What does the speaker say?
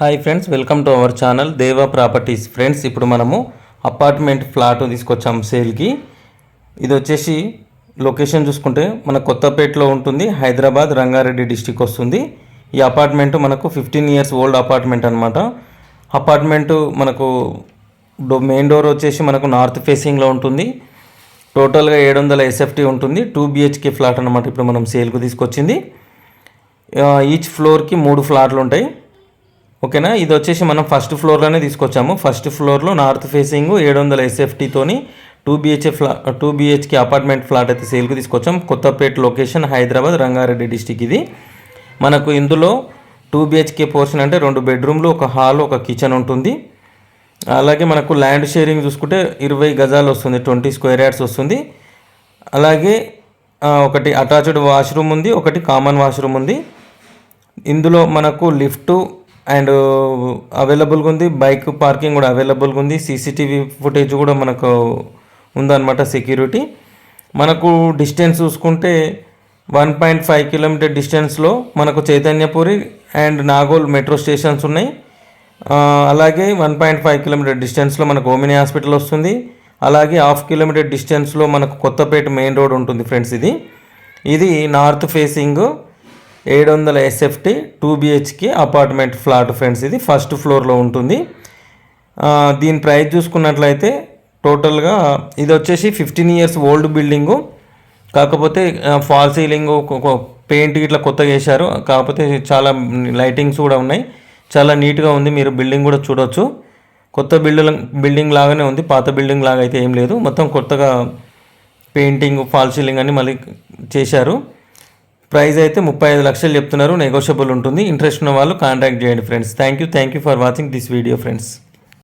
Hi friends welcome to our channel Deva properties friends ఇప్పుడు మనము apartment flat తీసుకొచ్చాము సేల్కి ఇది వచ్చేసి లొకేషన్ చూసుకుంటే మన కొత్తపేటలో ఉంటుంది హైదరాబాద్ రంగారెడ్డి డిస్టిక్ వస్తుంది. ఈ అపార్ట్మెంట్ మనకు ఫిఫ్టీన్ ఇయర్స్ ఓల్డ్ అపార్ట్మెంట్ అనమాట అపార్ట్మెంట్ మనకు డో మెయిన్ డోర్ వచ్చేసి మనకు నార్త్ ఫేసింగ్లో ఉంటుంది. టోటల్గా ఏడు వందల ఎస్ఎఫ్టీ ఉంటుంది టూ బిహెచ్కే ఫ్లాట్ అనమాట ఇప్పుడు మనం సేల్కు తీసుకొచ్చింది. ఈచ్ ఫ్లోర్కి మూడు ఫ్లాట్లు ఉంటాయి. ఓకేనా? ఇది వచ్చేసి మనం ఫస్ట్ ఫ్లోర్లోనే తీసుకొచ్చాము. ఫస్ట్ ఫ్లోర్లో నార్త్ ఫేసింగ్ ఏడు వందల ఎస్ఎఫ్టీతోని టూ బిహెచ్ఏ ఫ్లా టూ బీహెచ్కే అపార్ట్మెంట్ ఫ్లాట్ అయితే సేల్కి తీసుకొచ్చాం. కొత్తపేట లొకేషన్ హైదరాబాద్ రంగారెడ్డి డిస్టిక్ ఇది. మనకు ఇందులో టూ బిహెచ్కే పోర్షన్ అంటే రెండు బెడ్రూమ్లు ఒక హాల్ ఒక కిచెన్ ఉంటుంది. అలాగే మనకు ల్యాండ్ షేరింగ్ చూసుకుంటే ఇరవై గజాలు వస్తుంది ట్వంటీ స్క్వేర్ యార్డ్స్ వస్తుంది. అలాగే ఒకటి అటాచ్డ్ వాష్రూమ్ ఉంది ఒకటి కామన్ వాష్రూమ్ ఉంది. ఇందులో మనకు లిఫ్టు అండ్ అవైలబుల్గా ఉంది. బైక్ పార్కింగ్ కూడా అవైలబుల్గా ఉంది. సీసీటీవీ ఫుటేజ్ కూడా మనకు ఉందన్నమాట సెక్యూరిటీ. మనకు డిస్టెన్స్ చూసుకుంటే వన్ పాయింట్ ఫైవ్ కిలోమీటర్ డిస్టెన్స్లో మనకు Chaitanyapuri and Nagole metro stations ఉన్నాయి. అలాగే వన్ పాయింట్ ఫైవ్ కిలోమీటర్ డిస్టెన్స్లో మనకు ఓమిని హాస్పిటల్ వస్తుంది. అలాగే హాఫ్ కిలోమీటర్ డిస్టెన్స్లో మనకు కొత్తపేట మెయిన్ రోడ్ ఉంటుంది ఫ్రెండ్స్ ఇది. ఇది నార్త్ ఫేసింగ్ ఏడు వందల SFT two BHK apartment flat friends ఇది ఫస్ట్ ఫ్లోర్లో ఉంటుంది. దీని ప్రైస్ చూసుకున్నట్లయితే టోటల్గా ఇది వచ్చేసి ఫిఫ్టీన్ ఇయర్స్ ఓల్డ్ బిల్డింగు కాకపోతే ఫాల్ సీలింగ్ పెయింట్ ఇట్లా కొత్తగా వేశారు. కాకపోతే చాలా లైటింగ్స్ కూడా ఉన్నాయి. చాలా నీట్గా ఉంది. మీరు బిల్డింగ్ కూడా చూడొచ్చు. కొత్త బిల్డింగ్ బిల్డింగ్ లాగానే ఉంది. పాత బిల్డింగ్ లాగా అయితే ఏం లేదు. మొత్తం కొత్తగా పెయింటింగ్ ఫాల్ సీలింగ్ అని మళ్ళీ చేశారు. ప్రైస్ అయితే ముప్పై ఐదు లక్షలు చెప్తున్నారు నెగోషియబుల్ ఉంటుంది. ఇంట్రెస్ట్ ఉన్న వాళ్ళు కాంటాక్ట్ చేయండి friends. Thank you thank you for watching this video friends